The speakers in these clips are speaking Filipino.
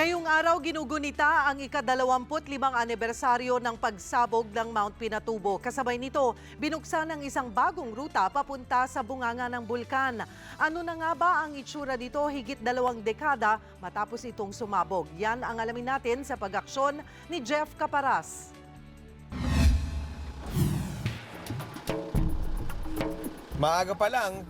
Ngayong araw, ginugunita ang ikadalawamput-limang anibersaryo ng pagsabog ng Mount Pinatubo. Kasabay nito, binuksan ang isang bagong ruta papunta sa bunganga ng bulkan. Ano na nga ba ang itsura dito higit dalawang dekada matapos itong sumabog? Yan ang alamin natin sa pag-aksyon ni Jeff Caparas. Maaga pa lang,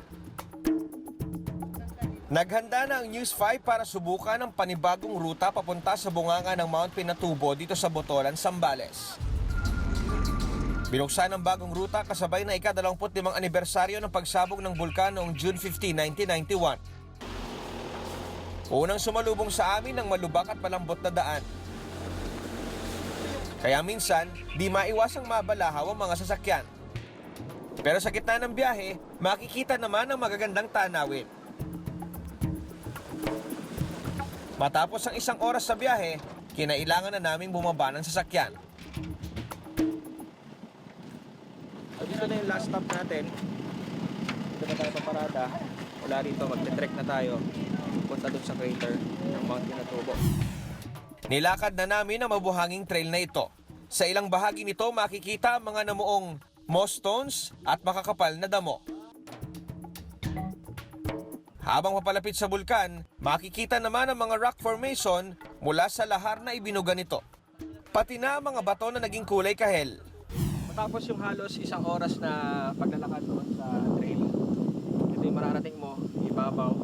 naghanda na ang News 5 para subukan ang panibagong ruta papunta sa bunganga ng Mount Pinatubo dito sa Botolan, Sambales. Binuksan ang bagong ruta kasabay na ika-25 anibersaryo ng pagsabog ng bulkan noong June 15, 1991. Unang sumalubong sa amin ng malubak at malambot na daan. Kaya minsan, di maiwasang mabalahaw ang mga sasakyan. Pero sa gitna ng biyahe, makikita naman ang magagandang tanawin. Matapos ang isang oras sa biyahe, kinailangan na naming bumaba ng sasakyan. Dito na yung last stop natin. Dito na tayo paparada. Wala rito, magte-trek na tayo. Punta dun sa crater ng Mount Pinatubo. Nilakad na namin ang mabuhanging trail na ito. Sa ilang bahagi nito makikita ang mga namuong moss stones at makakapal na damo. Habang papalapit sa bulkan, makikita naman ang mga rock formation mula sa lahar na ibinuga nito. Pati na ang mga bato na naging kulay kahel. Matapos yung halos isang oras na paglalakad doon sa trail, ito yung mararating mo, ibabaw.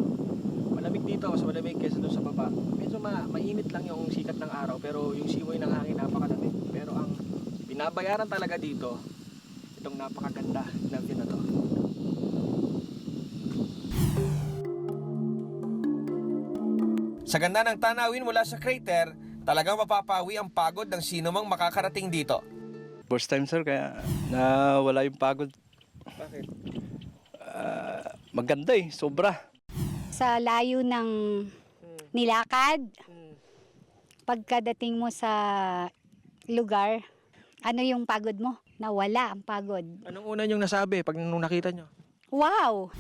Malamig dito, mas malamig kaysa doon sa baba. Medyo ma mainit lang yung sikat ng araw, pero yung simoy ng hangin napakalamig. Pero ang binabayaran talaga dito, itong napakaganda na view na to. Sa ganda ng tanawin mula sa crater, talagang mapapawi ang pagod ng sino mang makakarating dito. First time sir, kaya nawala yung pagod. Bakit? Ah, maganda eh, sobra. sa layo ng nilakad. Pagkadating mo sa lugar, ano yung pagod mo? Nawala ang pagod. Anong una niyong nasabi pag nung nakita nyo? Wow!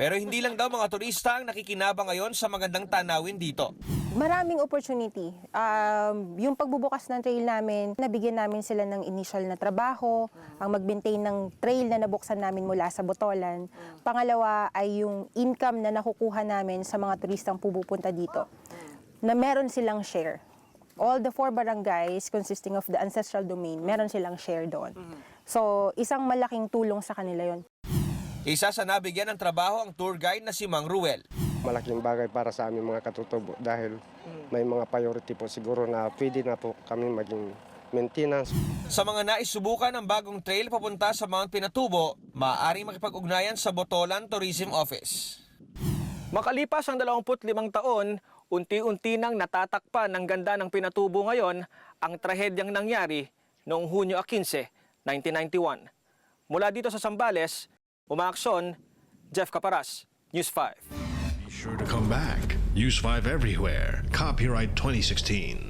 Pero hindi lang daw mga turista ang nakikinabang ngayon sa magandang tanawin dito. Maraming opportunity. Um, yung pagbubukas ng trail namin, nabigyan namin sila ng initial na trabaho, ang mag-maintain ng trail na nabuksan namin mula sa Botolan. Pangalawa ay yung income na nakukuha namin sa mga turistang pupupunta dito, na meron silang share. All the four barangays consisting of the ancestral domain, meron silang share doon. So, isang malaking tulong sa kanila yon. Isa sa nabigyan ng trabaho ang tour guide na si Mang Ruel. malaking bagay para sa aming mga katutubo dahil may mga priority po siguro na pwede na po kami maging maintenance. Sa mga nais subukan ang bagong trail papunta sa Mount Pinatubo, maaaring makipag-ugnayan sa Botolan Tourism Office. Makalipas ang 25 taon, unti-unti nang natatakpan ng ganda ng pinatubo ngayon ang trahedyang nangyari noong Hunyo 15, 1991. Mula dito sa Sambales, umaaksyon, Jeff Caparas, News 5. Be sure to come back. Use 5 everywhere. Copyright 2016.